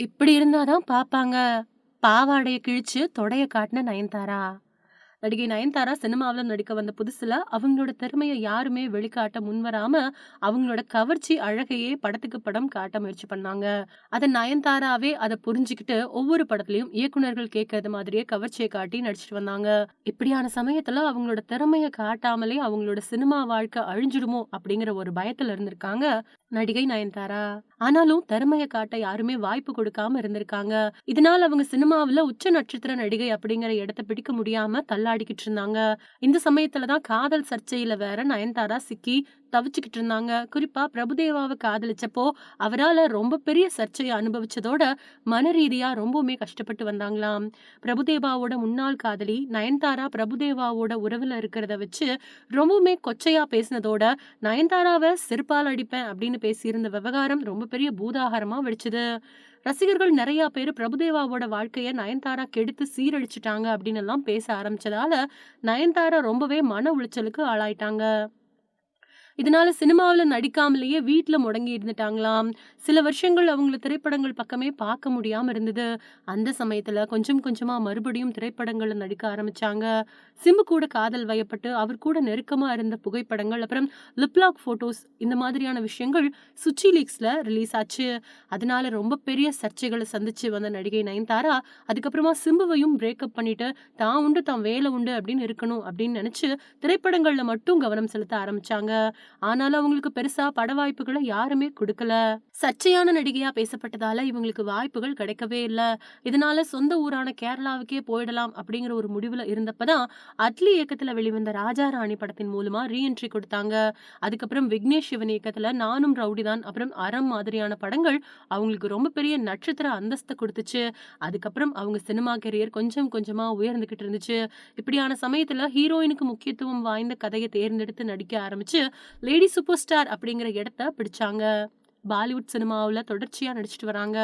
இப்படி இருந்தாதான் பார்ப்பாங்க பாப்பாங்க. பாவாடைய கிழிச்சு தொடைய காட்டின நயன்தாரா. நடிகை நயன்தாரா சினிமாவுல நடிக்க வந்த புதுசுல, அவங்களோட திறமையை யாருமே வெளிக்காட்ட முன்வராம, அவங்களோட கவர்ச்சி அழகையே படத்துக்கு படம் காட்ட முயற்சி பண்ணாங்க. அதை நயன்தாராவே அத புரிஞ்சுகிட்டு, ஒவ்வொரு படத்துலயும் இயக்குனர்கள் கேட்கறது மாதிரியே கவர்ச்சியை காட்டி நடிச்சுட்டு வந்தாங்க. இப்படியான சமயத்துல அவங்களோட திறமையை காட்டாமலே அவங்களோட சினிமா வாழ்க்கை அழிஞ்சிடுமோ அப்படிங்கிற ஒரு பயத்துல இருந்திருக்காங்க நடிகை நயன்தாரா. ஆனாலும் திறமையை காட்ட யாருமே வாய்ப்பு கொடுக்காம இருந்திருக்காங்க. இதனால அவங்க சினிமாவுல உச்ச நட்சத்திர நடிகை அப்படிங்கிற இடத்த பிடிக்க முடியாம தள்ளாடிக்கிட்டு இருந்தாங்க. இந்த சமயத்துல தான் காதல் சர்ச்சையில வேற நயன்தாரா சிக்கி தவிச்சுக்கிட்டு இருந்தாங்க. குறிப்பா பிரபுதேவாவை காதலிச்சப்போ, அவரால ரொம்ப பெரிய சர்ச்சையை அனுபவிச்சதோட, மனரீதியா ரொம்பவுமே கஷ்டப்பட்டு வந்தாங்களாம். பிரபுதேவாவோட முன்னாள் காதலி நயன்தாரா பிரபுதேவாவோட உறவுல இருக்கிறத வச்சு ரொம்பவுமே கொச்சையா பேசினதோட, நயன்தாராவை செருப்பால் அடிப்பேன் அப்படின்னு பேசியிருந்த விவகாரம் ரொம்ப பெரிய பூதாகாரமா வெடிச்சது. ரசிகர்கள் நிறைய பேர் பிரபுதேவாவோட வாழ்க்கையை நயன்தாரா கெடுத்து சீரழிச்சிட்டாங்க அப்படின்னு எல்லாம் பேச ஆரம்பிச்சதால, நயன்தாரா ரொம்பவே மன உளைச்சலுக்கு ஆளாயிட்டாங்க. இதனால சினிமாவில் நடிக்காமலேயே வீட்டில் முடங்கி இருந்துட்டாங்களாம். சில வருஷங்கள் அவங்கள திரைப்படங்கள் பக்கமே பார்க்க முடியாமல் இருந்தது. அந்த சமயத்தில் கொஞ்சம் கொஞ்சமாக மறுபடியும் திரைப்படங்களில் நடிக்க ஆரம்பித்தாங்க சிம்பு கூட காதல் வயப்பட்டு, அவர் கூட நெருக்கமாக இருந்த புகைப்படங்கள், அப்புறம் லிப்லாக் ஃபோட்டோஸ் இந்த மாதிரியான விஷயங்கள் சுச்சி லீக்ஸில் ரிலீஸ் ஆச்சு. அதனால ரொம்ப பெரிய சர்ச்சைகளை சந்திச்சு வந்த நடிகை நயன்தாரா, அதுக்கப்புறமா சிம்புவையும் பிரேக்கப் பண்ணிட்டு, தான் உண்டு, தான் வேலை உண்டு அப்படின்னு இருக்கணும் அப்படின்னு நினச்சி திரைப்படங்களில் மட்டும் கவனம் செலுத்த ஆரம்பிச்சாங்க. ஆனாலும் அவங்களுக்கு பெருசா பட வாய்ப்புகளை யாருமே கொடுக்கல சர்ச்சையான நடிகையா பேசப்பட்டதால இவங்களுக்கு வாய்ப்புகள் கிடைக்கவே இல்ல. இதனால சொந்த ஊரான கேரளாவுக்கே போயிடலாம் அப்படிங்கிற ஒரு முடிவுல இருந்தப்பதான் அட்லி இயக்கத்துல வெளிவந்த ராஜா ராணி படத்தின் மூலமா ரீ என்ட்ரி குடுத்தாங்க. அதுக்கப்புறம் விக்னேஷ் சிவன் இயக்கத்துல நானும் ரவுடிதான், அப்புறம் அறம் மாதிரியான படங்கள் அவங்களுக்கு ரொம்ப பெரிய நட்சத்திர அந்தஸ்த குடுத்துச்சு. அதுக்கப்புறம் அவங்க சினிமா கெரியர் கொஞ்சம் கொஞ்சமா உயர்ந்துகிட்டு இருந்துச்சு. இப்படியான சமயத்துல ஹீரோயினுக்கு முக்கியத்துவம் வாய்ந்த கதையை தேர்ந்தெடுத்து நடிக்க ஆரம்பிச்சு, லேடி சூப்பர் ஸ்டார் அப்படிங்கிற இடத்த பிடிச்சாங்க. பாலிவுட் சினிமாவில் தொடர்ச்சியாக நடிச்சிட்டு வராங்க.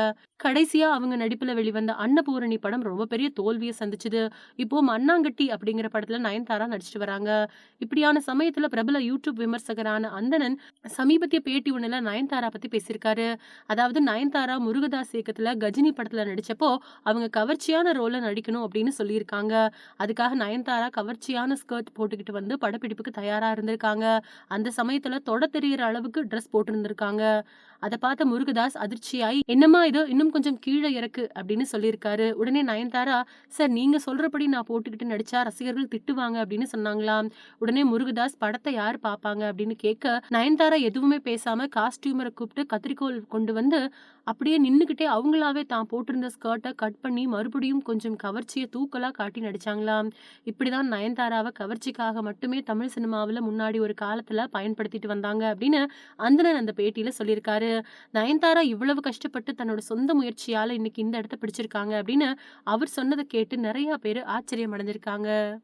கடைசியா அவங்க நடிப்புல வெளிவந்த அன்னபூரணி படம் ரொம்ப பெரிய தோல்வியை சந்திச்சது. இப்போ மண்ணாங்கட்டி அப்படிங்கிற படத்துல நயன்தாரா நடிச்சுட்டு வராங்க. இப்படியான சமயத்துல பிரபல யூடியூப் விமர்சகரான அந்தணன் சமீபத்திய பேட்டி ஒண்ணுல நயன்தாரா பத்தி பேசியிருக்காரு. அதாவது நயன்தாரா முருகதாஸ் இயக்கத்துல கஜினி படத்துல நடிச்சப்போ, அவங்க கவர்ச்சியான ரோல்ல நடிக்கணும் அப்படின்னு சொல்லியிருக்காங்க. அதுக்காக நயன்தாரா கவர்ச்சியான ஸ்கர்ட் போட்டுக்கிட்டு வந்து படப்பிடிப்புக்கு தயாரா இருந்திருக்காங்க. அந்த சமயத்துல தொட தெரியிற அளவுக்கு ட்ரெஸ் போட்டிருந்திருக்காங்க. அதை பார்த்த முருகதாஸ் அதிர்ச்சியாகி "என்னம்மா இது இன்னும் கொஞ்சம் கீழே இறக்கு" அப்படின்னு சொல்லியிருக்காரு. உடனே நயன்தாரா, "சார் நீங்க சொல்றபடி நான் போட்டுக்கிட்டு நடிச்சா ரசிகர்கள் திட்டுவாங்க" அப்படின்னு சொன்னாங்களாம். உடனே முருகதாஸ், படத்தை யார் பார்ப்பாங்க?" அப்படின்னு கேட்க, நயன்தாரா எதுவுமே பேசாம காஸ்டியூமரை கூப்பிட்டு கத்திரிக்கோள் கொண்டு வந்து, அப்படியே நின்றுக்கிட்டே அவங்களாவே தான் போட்டிருந்த ஸ்கர்ட்டை கட் பண்ணி மறுபடியும் கொஞ்சம் கவர்ச்சியை தூக்கலா காட்டி நடிச்சாங்களாம். இப்படிதான் நயன்தாராவை கவர்ச்சிக்காக மட்டுமே தமிழ் சினிமாவில் முன்னாடி ஒரு காலத்துல பயன்படுத்திட்டு வந்தாங்க அப்படின்னு அந்தனன் அந்த பேட்டியில சொல்லியிருக்காரு. நயன்தாரா இவ்வளவு கஷ்டப்பட்டு தன்னோட சொந்த இன்னைக்கு இந்த இடத்த பிடிச்சிருக்காங்க அப்படின்னு அவர் சொன்னதை கேட்டு நிறையா பேர் ஆச்சரியம் அடைஞ்சிருக்காங்க.